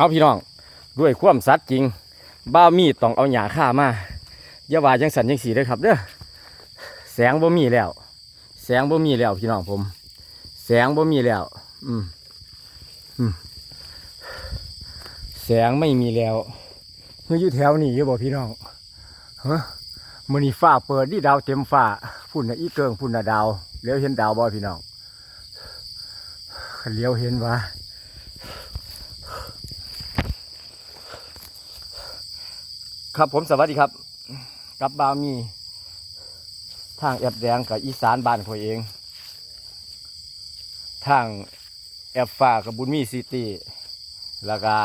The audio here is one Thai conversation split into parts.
เอาพี่น้องด้วยความสัตย์จริง บ้ามีต้องเอาหยาฆ่ามาอย่าว่าจังสันจังสีเด้อครับเด้อแสงบ่มีแล้ว แสงบ่มีแล้วพี่น้องผม แสงบ่มีแล้ว อืมอืมแสงไม่มีแล้วเมื่ออยู่แถวนี้อยู่บ่พี่น้องฮะมื้อนี้ฟ้าเปิดดิดาวเต็มฟ้าพุ่นน่ะอีเกิงพุ่นน่ะดาวเลี้ยวเห็นดาวบ่พี่น้องเลี้ยวเห็นว่า ครับผมสวัสดีครับกับบาวมีทางแอบแดงกับอีสานบ้านผมเอง ทางแอบฟ้ากับบุญมีซิตี้แล้วก็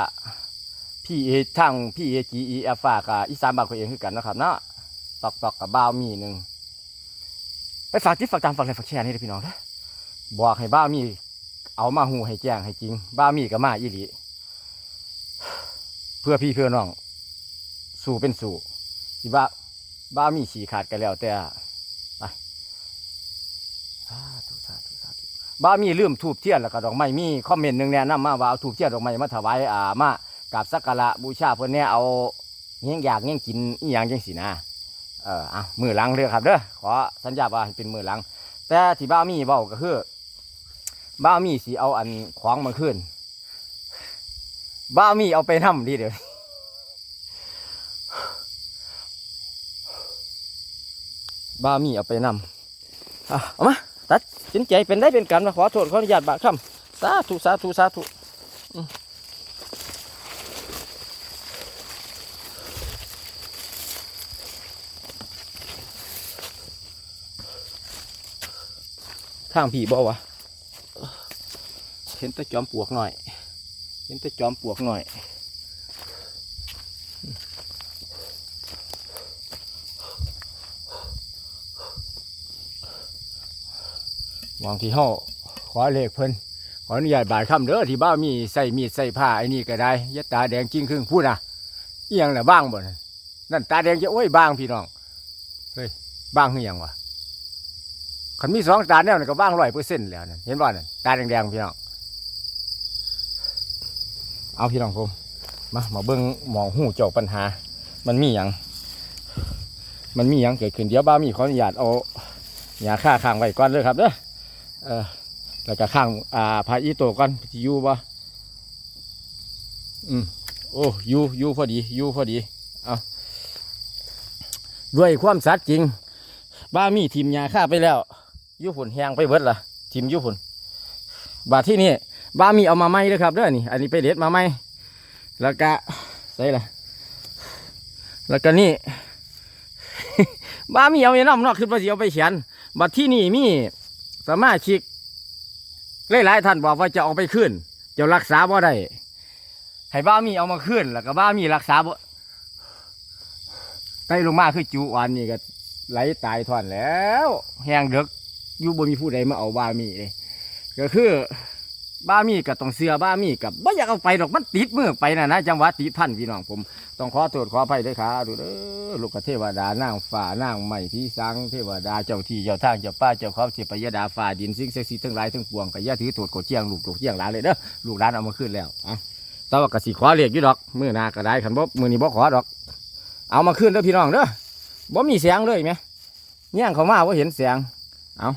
พี่เอทางพี่เอจีอีแอบฟ้ากับอีสานบ้านผมเองคือกันนะครับเนาะตอกตอกกับบาวมีหนึ่งไปฝากทิศฝากตามฝากอะไรฝากแชร์นี่เด้อพี่น้องนะบอกให้บ้าวมี เอามาหูให้แจ้งให้จริง บ้าวมีกับมาอีหลีเพื่อพี่เพื่อน้อง สู่เป็นสู่สิบ้าบ้ามีฉี่ขาดกันแล้วแต่ไปสาธุสาธุสาธุบ้ามีลืมทูบเทียนแล้วก็ดอกไม้มีคอมเมนต์หนึ่งแนะนำมาว่าเอาทูบเทียนดอกไม้มาถวายอ่ามากราบสักการะบูชาเพื่อนเนี่ยเอาเงี้ยงอยากเงี้ยงกินอีหยังจังสินะเอออะมือหลังเด้อครับเด้อขอสัญญาว่าเป็นมือหลังแต่ที่บ้ามีเบ้าก็คือบ้ามีสีเอาอันขวางมาขึ้นบ้ามีเอาไปทำดีเดี๋ยว บ้ามีเอาไปนำอะเอามาตัดสินใจเป็นได้เป็นกันมาขอโทษขออนุญาตบาคำสาธุสาธุสาธุทางผีบ่วะเห็นแต่จอมปลวกหน่อย เห็นแต่จอมปลวกหน่อย วางที่ห้อขอเลขเพิ่นขออนุญาตบ่าดคำเด้อที่บ้ามีใส่มีดใส่ผ้าไอ้นี่ก็ได้ยะตาแดงจริงครึ่งพูดนะเอียงน่ะบ้างบ่นั่นนั่นตาแดงจะโอ้ยบ้างพี่น้องเฮ้ยบ้างคือหยังวะคันมีสองตาแนวนี่ก็บ้างร้อยเปอร์เซ็นต์แล้วนั่นเห็นบ่นั่นตาแดงๆพี่น้องเอาพี่น้องผมมามาเบิ่งหมองหูเจ้าปัญหา มันมีหยังมันมีหยังเกิดขึ้นเดี๋ยวบ้ามีขออนุญาตเอาหยาค่าข้างไว้ก่อนเลยครับเด้อ เออแล้วก็ข้างอ่าพาอีโตก่อนอยู่บ่อืมโอ้อยู่อยู่พอดีอยู่พอดีเอาด้วยความสัตย์จริง บ้ามีทีมยาฆ่าไปแล้วอยุผลแหงไปเบิดละทีมอยุผลบาดที่นี่บ้ามีเอามาไหมเลยครับเด้อนี่ อันนี้ไปเด็ดมาไหมแล้วก็ใส่ละแล้วก็นี่บ้ามีเอาไปน้ำนอกขึ้นมาสิเอาไปเขียนบัดที่นี่มี สมาชิกหลายๆท่านบอกว่าจะเอาไปขึ้นจะรักษาบ่ได้ให้บ้ามีเอามาขึ้นแล้วก็บ้ามีรักษาบ่ไตลงมาคือจูวันนี่ก็ไหลตายท่อนแล้วแหงเด็กอยู่บ่มีผู้ใดมาเอาบ้ามีเลยก็คือ บ้ามีกับต้องเสือบ้ามีกับบ่อยากเอาไปดอกมันติดมือไปนะนะจังหวะติดพันพี่น้องผม ต้องขอโทษขออภัยด้วยครับดูเด้อลูกเทวดานางฟ้านางใหม่พี่สังเทวดาเจ้าที่เจ้าทางเจ้าป้าเจ้าเขาเทพยดาฟ้าดินสิ่งศักดิ์สิทธิ์ทั้งหลายทั้งปวงก็อย่าถือโทษกดเจียงลูกกดเจียงหลานเลยเด้อลูกหลานเอามาขึ้นแล้วอะแต่ว่ากสิขอเรียกอยู่ดอกมือหนาก็ได้ขันบ่มือนี้บ่ขอดอก เอามาขึ้นเด้อพี่น้องเด้อบ่มีเสียงเลยไหมแย่งเขามาว่าเห็นเสียงเอา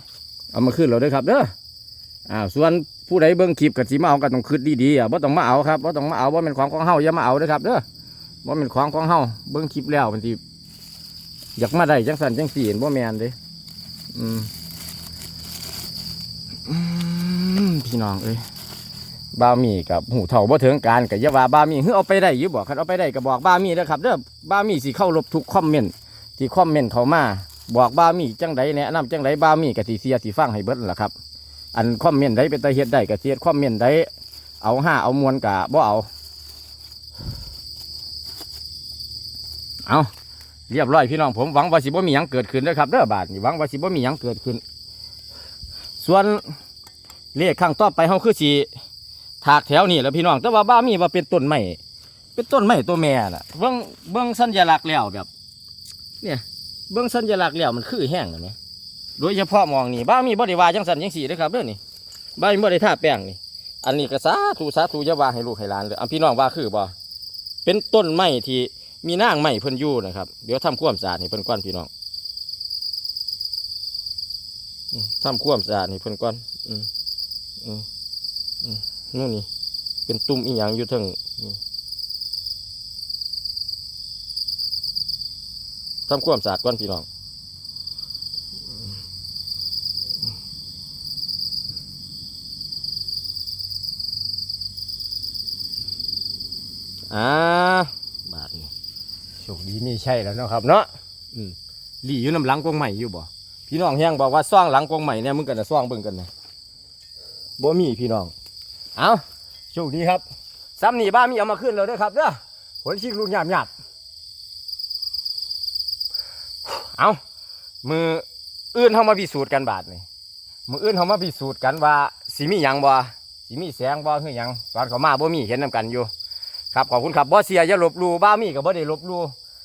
เอามาขึ้นเราด้อครับเด้ออ้าวส่วน ผู้ใดเบิ่งคลิปกับสีมาเอาก็ต้องคืดดีๆอะบ่ต้องมาเอาครับบ่ต้องมาเอาบ่าเป็นของของเฮาอย่ามาเอาเด้อครับเด้อว่าเป็นของของเฮาเบิ้งคลิปแล้วมันสิอยากมาได้จังสันจังสี่เห็นว่าแมนเด้อืมพี่น้องเอ้ยบ้ามีกับหูเถ่าบ่ถึงการกับยาว่าบ้ามีเฮ้ยเอาไปได้อยี่บอกคันเอาไปได้ก็บอกบ้ามีนะครับเด้อบ้ามีสิเข้ารบทุกคอมเมนต์ที่คอมเมนต์เขามาบอกบ้ามีจังใดแนะนำจังใดบ้ามีกับสีเสียสีฟังให้เบิดนั่นล่ะครับ อันคอมเมนต์ใดเป็นตาเฮ็ดได้กับเสียดคอมเมนต์ใดเอาห้าเอามวนกะบ่เอา เอาเรียบร้อยพี่น้องผมหวังว่าสิบ่มีหยังเกิดขึ้นนะครับเด้อบาทนี่หวังว่าสิบ่มีหยังเกิดขึ้น ส่วนเลขข้างต่อไปเฮาคือสิถากแถวนี่แล้วพี่น้องแต่ว่าบ้ามีว่าเป็นต้นไม้เป็นต้นไม้ตัวแม่น่ะเบิ่งเบิ่งสัญลักษณ์แล้วแบบ เนี่ย เบิ่งสัญลักษณ์แล้วมันคือแห้งนะแหม โดยเฉพาะมองนี่บ้ามีบ่ได้ว่าจังสันจังสีด้อครับเด้อนี่บ้ามีบ่ได้ทาแป้งนี่ อันนี้ก็สาธุสาธุย่าวาให้ลูกให้หลานเลยอันพี่น้องว่าคือบ่เป็นต้นไม้ที่มีนางไม้เพิ่นอยู่นะครับเดี๋ยวทำความสะอาดให้เพิ่นก่อนพี่น้องอืมทำความสะอาดให้เพิ่นก่อนอืมอืมอืมนู่นนี่เป็นตุ่มอีหยังอยู่ทั้งทำความสะอาดก่อนพี่น้อง อ่าบาทนี่โชคดีนี่ใช่แล้วเนาะครับเนาะอืมหลีอยู่น้ำหลังกวงใหม่อยู่บ่พี่น้องเฮียงบอกว่าซ่องหลังกวงใหม่เนี่ยมึงกันนะซ่องเบิ่งกันนะบ่มีพี่น้องเอาโชคดีครับซ้ำนี่บ้ามีเอามาขึ้นแล้วเด้อครับเด้อผลชิกลูกหยาบหยาบเอามืออื่นเฮามาพิสูจน์กันบาทนี่มืออื่นเฮามาพิสูจน์กันว่าสิมีหยังบ่สิมีแสงบ่คือหยังตอนเขามาบ่มีเห็นนํกันอยู่ ครับขอบคุณครับบอเสียอย่าลบลูบ้ามีกับบ่ได้ลบลู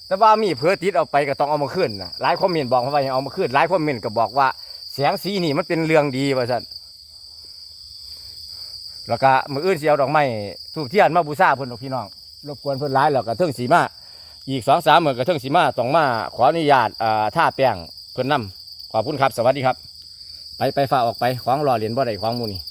แต่ว่ามีเพื่อติดเอาไปก็ต้องเอามาขึ้นนะหลายคอมเมนต์บอกมาว่าให้เอามาขึ้นหลายคอมเมนต์ก็บอกว่าแสงสีนี่มันเป็นเรื่องดีว่าซั่นแล้วก็มืออื่นเสียวดอกไม้ทูบเทียนมาบูชาเพิ่นดอกพี่น้องรบกวนเพิ่นหลายแล้วก็เทิงสีมาอีกสองสามมื้อก็เทิงสีมาต้องมาขออนุญาตอ่าท่าแป้งเพิ่นนํขอบคุณครับ สวัสดีครับ ไปไปฝ่าออกไปของรอเหรียญบ่ได้ของมูนี่